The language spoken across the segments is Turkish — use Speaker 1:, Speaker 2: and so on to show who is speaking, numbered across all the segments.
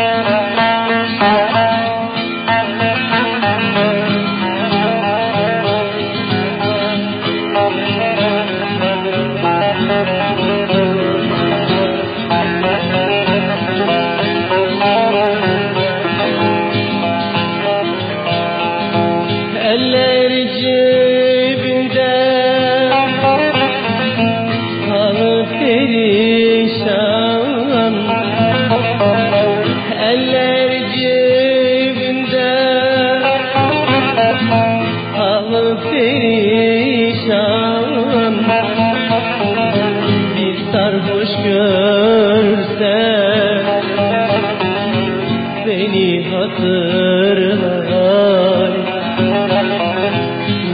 Speaker 1: Yeah. Beni hatırlar.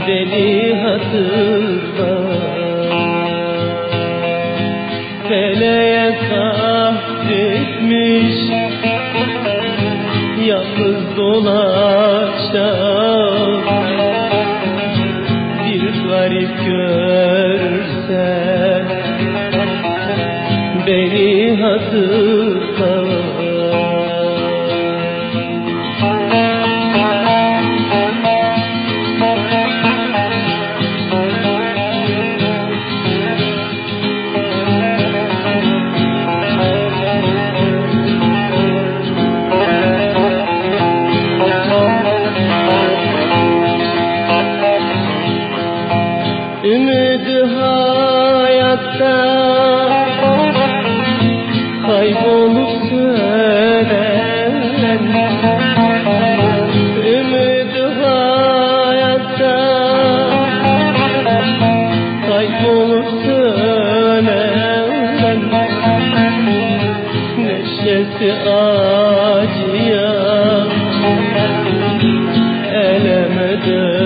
Speaker 1: Beni hatırla Feleğe kahretmiş Yalnız dolaşan Bir garip görse Beni hatırla Neşesi acıya elemeden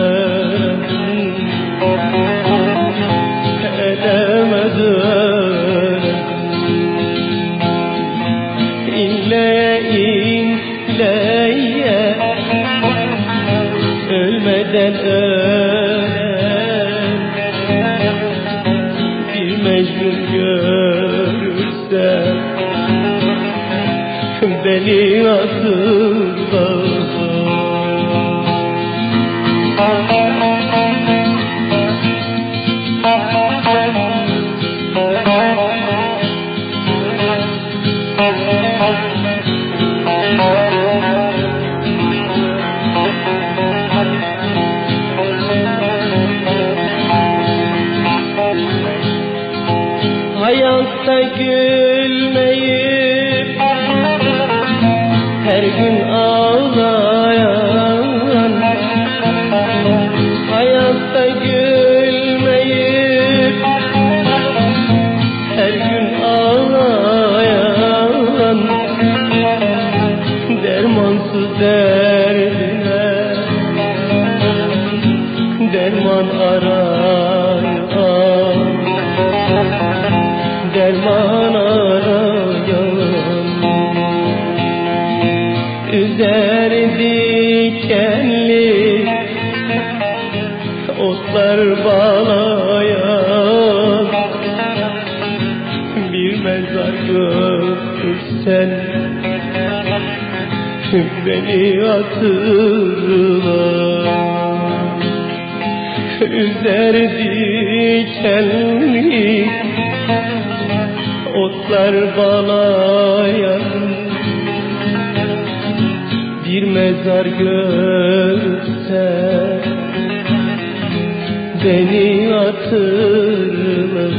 Speaker 1: edemedim İnleye inleye Ölmeden Beni Hayatta gülmeyip otlar bağlayan Bir mezar görürsen beni hatırla. Üzer dikenli otlar bağlayan bir mezar görse beni hatırla